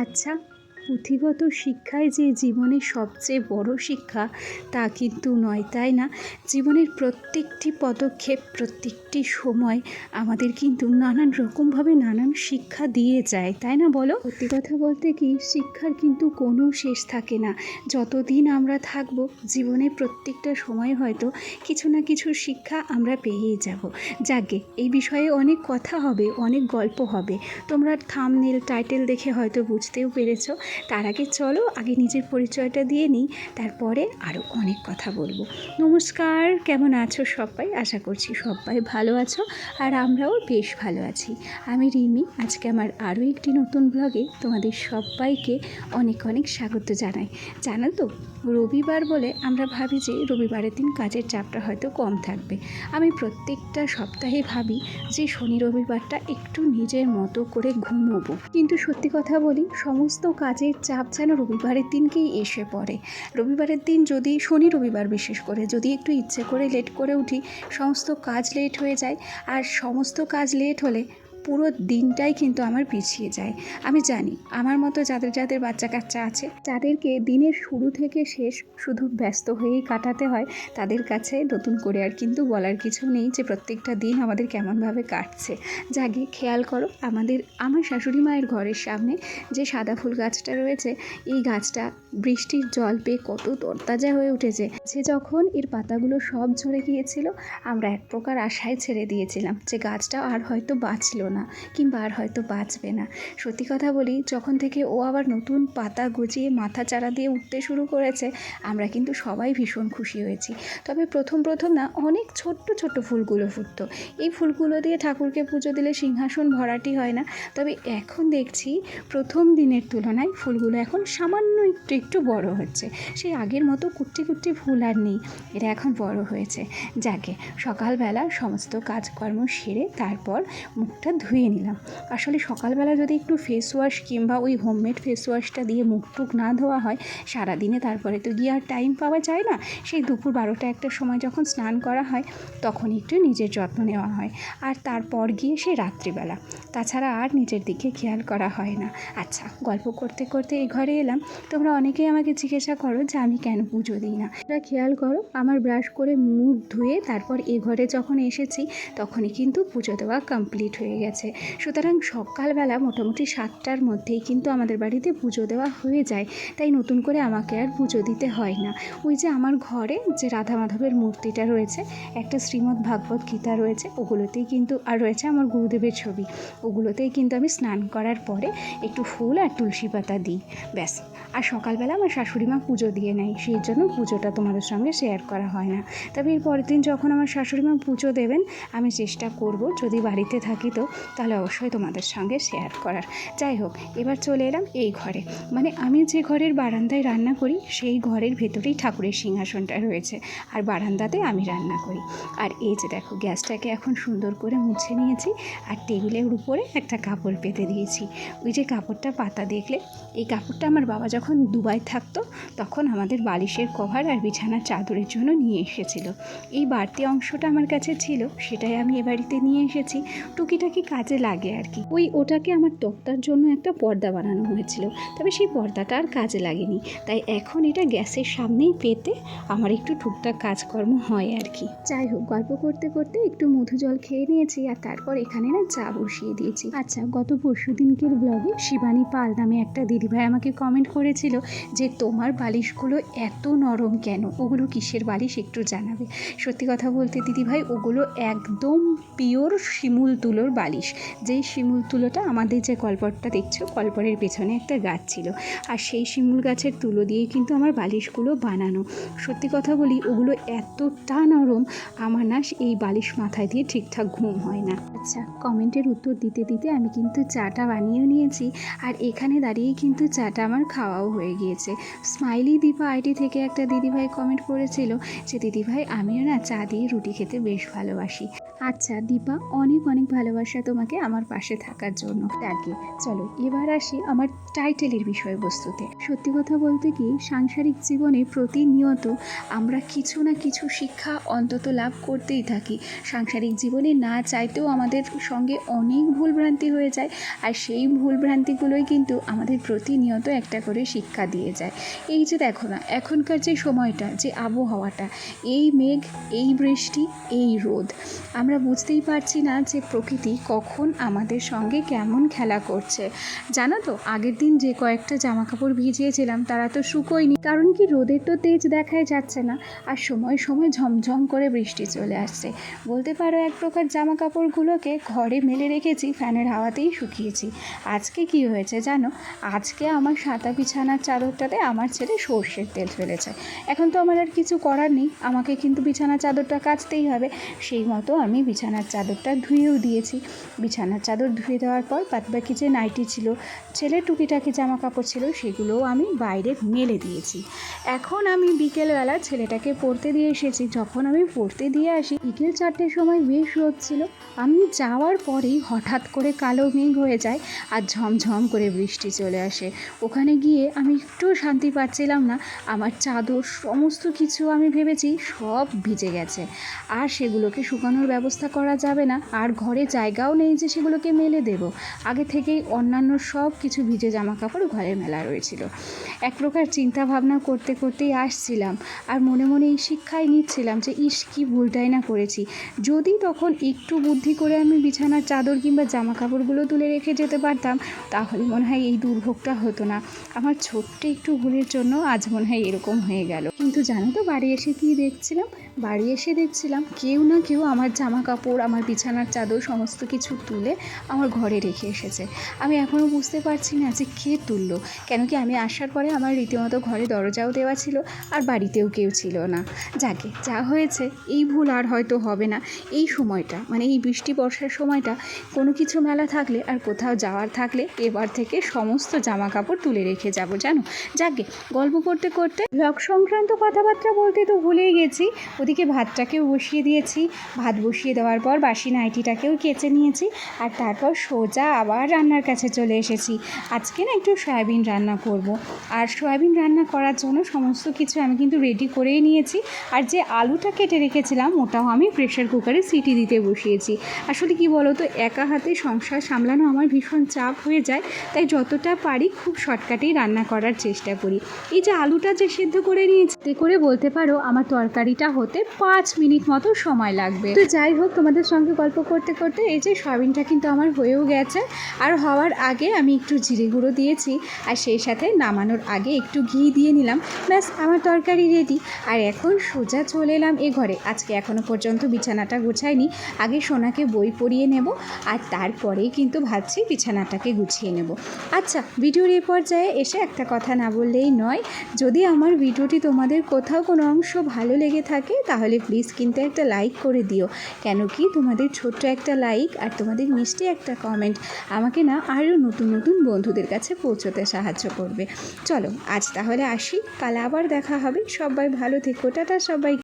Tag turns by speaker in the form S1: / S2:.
S1: আচ্ছা। পুঁথিগত শিক্ষাই যে জীবনের সবচেয়ে বড় শিক্ষা, তা কিন্তু নয়, তাই না? জীবনের প্রত্যেকটি পদক্ষেপ, প্রত্যেকটি সময় আমাদের কিন্তু নানান রকমভাবে নানান শিক্ষা দিয়ে যায়, তাই না বলো? সত্যি কথা বলতে কি, শিক্ষার কিন্তু কোনো শেষ থাকে না। যতদিন আমরা থাকব, জীবনে প্রত্যেকটা সময় হয়তো কিছু না কিছু শিক্ষা আমরা পেয়েই যাব। যাকে এই বিষয়ে অনেক কথা হবে, অনেক গল্প হবে। তোমরা থামনেল, টাইটেল দেখে হয়তো বুঝতেও পেরেছ। তার আগে চলো, আগে নিজের পরিচয়টা দিয়ে নিই, তারপরে আরও অনেক কথা বলব। নমস্কার, কেমন আছো সবাই? আশা করছি সবাই ভালো আছো, আর আমরাও বেশ ভালো আছি। আমি রিমি, আজকে আমার আরও একটি নতুন ব্লগে তোমাদের সবাইকে অনেক অনেক স্বাগত জানাই। জানো তো, রবিবার বলে আমরা ভাবি যে রবিবারের দিন কাজের চাপটা হয়তো কম থাকবে। আমি প্রত্যেকটা সপ্তাহে ভাবি যে শনি রবিবারটা একটু নিজের মতো করে ঘুমোবো। কিন্তু সত্যি কথা বলি, সমস্ত কাজের চাপ যেন রবিবারের দিনকেই এসে পড়ে। রবিবারের দিন যদি শনি রবিবার বিশেষ করে যদি একটু ইচ্ছে করে লেট করে উঠি, সমস্ত কাজ লেট হয়ে যায়। আর সমস্ত কাজ লেট হলে পুরো দিনটাই কিন্তু আমার পিছিয়ে যায়। আমি জানি, আমার মতো যাদের যাদের বাচ্চা কাচ্চা আছে যাদেরকে দিনের শুরু থেকে শেষ শুধু ব্যস্ত হয়েই কাটাতে হয়। তাদের কাছে নতুন করে আর কিন্তু বলার কিছু নেই যে প্রত্যেকটা দিন আমাদের কেমনভাবে কাটছে। জাগে, খেয়াল করো, আমাদের, আমার শাশুড়ি মায়ের ঘরের সামনে যে সাদা ফুল গাছটা রয়েছে, এই গাছটা বৃষ্টির জল পেয়ে কত তরতাজা হয়ে উঠেছে। সে যখন এর পাতাগুলো সব ঝরে গিয়েছিল, আমরা এক প্রকার আশায় ছেড়ে দিয়েছিলাম যে গাছটা আর হয়তো বাঁচলো না, কিংবা আর হয়তো বাঁচবে না। সত্যি কথা বলি, যখন থেকে ও আবার নতুন পাতা গজিয়ে মাথা চারা দিয়ে উঠতে শুরু করেছে, আমরা কিন্তু সবাই ভীষণ খুশি হয়েছি। তবে প্রথম প্রথম না, অনেক ছোট্ট ছোট্ট ফুলগুলো ফুটতো। এই ফুলগুলো দিয়ে ঠাকুরকে পুজো দিলে সিংহাসন ভরাটি হয় না। তবে এখন দেখছি, প্রথম দিনের তুলনায় ফুলগুলো এখন সামান্য একটু একটু বড় হচ্ছে। সেই আগের মতো কুট্টি কুট্টি ফুল আর নেই এটা এখন বড় হয়েছে। যাকে সকালবেলা সমস্ত কাজকর্ম সেরে তারপর মুখটা ধুয়ে নিলাম। আসলে সকালবেলা যদি একটু ফেস ওয়াশ কিংবা ওই হোমমেড ফেস ওয়াশটা দিয়ে মুখ টুক না ধোয়া হয়, সারাদিনে তারপরে তো গিয়ে আর টাইম পাওয়া যায় না। সেই দুপুর বারোটা একটা সময় যখন স্নান করা হয়, তখন একটু নিজের যত্ন নেওয়া হয়। আর তারপর গিয়ে সে রাত্রিবেলা। তাছাড়া আর নিজের দিকে খেয়াল করা হয় না। আচ্ছা গল্প করতে করতে এই ঘরে এলাম। তোমরা অনেকেই আমাকে জিজ্ঞাসা করো যে আমি কেন পুজো দিই না? তোমরা খেয়াল করো, আমার ব্রাশ করে মুখ ধুয়ে তারপর এ ঘরে যখন এসেছি, তখনই কিন্তু পুজো দেওয়া কমপ্লিট হয়ে গেছে। সুতরাং সকালবেলা মোটামুটি সাতটার মধ্যেই কিন্তু আমাদের বাড়িতে পুজো দেওয়া হয়ে যায়। তাই নতুন করে আমাকে আর পুজো দিতে হয় না। ওই যে আমার ঘরে যে রাধা মাধবের মূর্তিটা রয়েছে, একটা শ্রীমদ্ ভাগবত গীতা রয়েছে, ওগুলোতেই কিন্তু আর রয়েছে আমার গুরুদেবের ছবি। ওগুলোতেই কিন্তু আমি স্নান করার পরে একটু ফুল আর তুলসী পাতা দিই। ব্যাস। আর সকালবেলা আমার শাশুড়ি মা পুজো দিয়ে নেয়, সেই জন্য পুজোটা তোমাদের সঙ্গে শেয়ার করা হয় না। তবে এর পরের দিন যখন আমার শাশুড়ি মা পুজো দেবেন, আমি চেষ্টা করব, যদি বাড়িতে থাকি তো তাহলে অবশ্যই তোমাদের সঙ্গে শেয়ার করার। যাই হোক, এবার চলে এলাম এই ঘরে। মানে আমি যে ঘরের বারান্দায় রান্না করি, সেই ঘরের ভেতরেই ঠাকুরের সিংহাসনটা রয়েছে। আর বারান্দাতে আমি রান্না করি। আর এই যে দেখো, গ্যাসটাকে এখন সুন্দর করে মুছে নিয়েছি আর টেবিলের উপরে একটা কাপড় পেতে দিয়েছি। ওই যে কাপড়টা পাতা দেখলে, এই কাপড়টা আমার বাবা যখন দুবাই থাকতো, তখন আমাদের বালিশের কভার আর বিছানার চাদরের জন্য নিয়ে এসেছিল। এই বাড়তি অংশটা আমার কাছে ছিল, সেটাই আমি এ বাড়িতে নিয়ে এসেছি। টুকিটাকি কাজে লাগে আর কি। ওই ওটাকে আমার তক্তার জন্য একটা পর্দা বানানো হয়েছিল। তবে সেই পর্দাটা আর কাজে লাগেনি। তাই এখন এটা গ্যাসের সামনেই পেতে আমার একটু টুকটাক কাজকর্ম হয় আর কি। যাই হোক, গল্প করতে করতে একটু মধু জল খেয়ে নিয়েছি আর তারপর এখানে না চা বসিয়ে দিয়েছি। আচ্ছা গত পরশু দিনকের ব্লগে শিবানী পাল নামে একটা দিদিভাই আমাকে কমেন্ট করেছিল যে, তোমার বালিশগুলো এত নরম কেন? ওগুলো কিসের বালিশ একটু জানাবে? সত্যি কথা বলতে দিদিভাই, ওগুলো একদম পিওর শিমুল তুলোর বালিশ। যেই শিমুল তুলোটা আমাদের যে কলপটটা দেখছ কলপরের পেছনে একটা গাছ ছিল। আর সেই শিমুল গাছের তুলো দিয়েই কিন্তু আমার বালিশগুলো বানানো। সত্যি কথা বলি, ওগুলো এতটা নরম, আমার না এই বালিশ মাথায় দিয়ে ঠিকঠাক ঘুম হয় না। আচ্ছা কমেন্টের উত্তর দিতে দিতে আমি কিন্তু চাটা বানিয়েও নিয়েছি, আর এখানে দাঁড়িয়েই কিন্তু চাটা আমার খাওয়াও হয়ে গিয়েছে। স্মাইলি দীপা আইডি থেকে একটা দিদিভাই কমেন্ট করেছিল যে, দিদিভাই, আমিও না চা দিয়ে রুটি খেতে বেশ ভালোবাসি। আচ্ছা দীপা, অনেক অনেক ভালোবাসা তোমাকে আমার পাশে থাকার জন্য। আগে চলো, এবার আসি আমার টাইটেলের বিষয়বস্তুতে। সত্যি কথা বলতে কি, সাংসারিক জীবনে প্রতিনিয়ত আমরা কিছু না কিছু শিক্ষা অন্তত লাভ করতেই থাকি। সাংসারিক জীবনে না চাইতেও আমাদের সঙ্গে অনেক ভুলভ্রান্তি হয়ে যায় আর সেই ভুলভ্রান্তিগুলোই কিন্তু আমাদের প্রতিনিয়ত একটা করে শিক্ষা দিয়ে যায়। এই যে দেখো না, এখনকার যে সময়টা, যে আবহাওয়াটা, এই মেঘ, এই বৃষ্টি, এই রোদ, আমরা বুঝতেই পারছি না যে প্রকৃতি কখন আমাদের সঙ্গে কেমন খেলা করছে। জানো তো, আগের দিন যে কয়েকটা জামা কাপড় ভিজিয়েছিলাম, তারা তো শুকোয়নি। কারণ কি, রোদের তো তেজ দেখাই যাচ্ছে না, আর সময় সময় ঝমঝম করে বৃষ্টি চলে আসছে। বলতে পারো, এক প্রকার জামা কাপড়গুলোকে ঘরে মেলে রেখেছি, ফ্যানের হাওয়াতেই শুকিয়েছি। আজকে কি হয়েছে জানো, আজকে আমার সাদা বিছানার চাদরটাতে আমার ছেলে সর্ষের তেল ফেলেছে। এখন তো আমার আর কিছু করার নেই, আমাকে কিন্তু বিছানার চাদরটা কাচতেই হবে। সেই মতো আমি বিছানার চাদরটা ধুয়েও দিয়েছি। বিছানার চাদর ধুয়ে দেওয়ার পর বাদবাকি যে নাইটি ছিল ছেলের টুকিটাকি জামা কাপড় ছিল, সেগুলোও আমি বাইরে মেলে দিয়েছি। এখন আমি বিকেলবেলা ছেলেটাকে পড়তে দিয়ে এসেছি। যখন আমি পড়তে দিয়ে আসি, বিকেল চারটের সময় বেশ রোদ ছিল। আমি যাওয়ার পরেই হঠাৎ করে কালো মেঘ হয়ে যায় আর ঝমঝম করে বৃষ্টি চলে আসে। ওখানে গিয়ে আমি একটুও শান্তি পাচ্ছিলাম না। আমার চাদর সমস্ত কিছু আমি ভেবেছি সব ভিজে গেছে। আর সেগুলোকে শুকানোর ব্যবস্থা করা যাবে না। আর ঘরে জায়গাও নেই যে সেগুলোকে মেলে দেব। আগে থেকেই অন্যান্য সব কিছু ভিজে জামা কাপড় ঘরে মেলা রয়েছিল। এক প্রকার চিন্তা ভাবনা করতে করতেই আসছিলাম। আর মনে মনে এই শিক্ষাই নিচ্ছিলাম যে, ইস, কি ভুলটাই না করেছি। যদি তখন একটু বুদ্ধি করে আমি বিছানার চাদর কিংবা জামা কাপড়গুলো তুলে রেখে যেতে পারতাম, তাহলে মনে হয় এই দুর্ভোগটা হতো না। আমার ছোট্ট একটু ভুলের জন্য আজ মনে হয় এরকম হয়ে গেল। কিন্তু জানো তো, বাড়ি এসে কি দেখছিলাম? বাড়ি এসে দেখছিলাম কেউ না কেউ আমার জামা কাপড় আমার বিছানার চাদর সমস্ত কিছু তুলে আমার ঘরে রেখে এসেছে। আমি এখনও বুঝতে পারছি না যে কে তুললো। কেন কি আমি আসার পরে আমার রীতিমতো ঘরে দরজাও দেওয়া ছিল আর বাড়িতেও কেউ ছিল না। যাকে যা হয়েছে, এই ভুল আর হয়তো হবে না। এই সময়টা মানে এই বৃষ্টি বর্ষার সময়টা, কোনো কিছু মেলা থাকলে আর কোথাও যাওয়ার থাকলে এবার থেকে সমস্ত জামা কাপড় তুলে রেখে যাব, জানো? যাকে গল্প করতে করতে ব্লগ সংক্রান্ত কথাবার্তা বলতে তো ভুলেই গেছি। ওদিকে ভাতটাকেও বসিয়ে দিয়েছি। ভাত বসিয়ে দেওয়ার পর বাসি নাইটিটাকেও কেচে নিয়েছি। আর তারপর সোজা আবার রান্নার কাছে চলে এসেছি। আজকে না একটু সয়াবিন রান্না করব। আর সয়াবিন রান্না করার জন্য সমস্ত কিছু আমি কিন্তু রেডি করেই নিয়েছি। আর যে আলুটা কেটে রেখেছিলাম, ওটাও আমি প্রেশার কুকারে সিটি দিতে বসিয়েছি। আসলে কি বলো তো একা হাতে সংসার সামলানো আমার ভীষণ চাপ হয়ে যায়। তাই যতটা পারি খুব শর্টকাটেই রান্না করার চেষ্টা করি। এই যে আলুটা যে সিদ্ধ করে নিয়েছি করে বলতে পারো আমার তরকারিটা হতে পাঁচ মিনিট মতো সময় লাগবে। তো যাই হোক, তোমাদের সঙ্গে গল্প করতে করতে এই যে সয়াবিনটা কিন্তু আমার হয়েও গেছে। আর হওয়ার আগে আমি একটু জিরে গুঁড়ো দিয়েছি আর সেই সাথে নামানোর আগে একটু ঘি দিয়ে নিলাম। ব্যাস, আমার তরকারি রেডি আর এখন সোজা চলে এলাম এ ঘরে। আজকে এখনও পর্যন্ত বিছানাটা গোছাইনি। আগে সোনাকে বই পড়িয়ে নেব আর তারপরেই কিন্তু ভাবছি বিছানাটাকে গুছিয়ে নেব। আচ্ছা ভিডিওর এই পর্যায়ে এসে একটা কথা না বললেই নয়। যদি আমার ভিডিওটি তোমাদের কোথাও কোনো অংশ ভালো লেগে থাকে তাহলে প্লিজ কিন্তু একটা লাইক করে দিও। কেন কি তোমাদের ছোট্ট একটা লাইক আর তোমাদের মিষ্টি একটা কমেন্ট আমাকে না আরও নতুন নতুন বন্ধুদের কাছে পৌঁছতে সাহায্য করবে। চলো আজ তাহলে আসি, কাল আবার দেখা হবে। সবাই ভালো থেকো, টাটা সবাই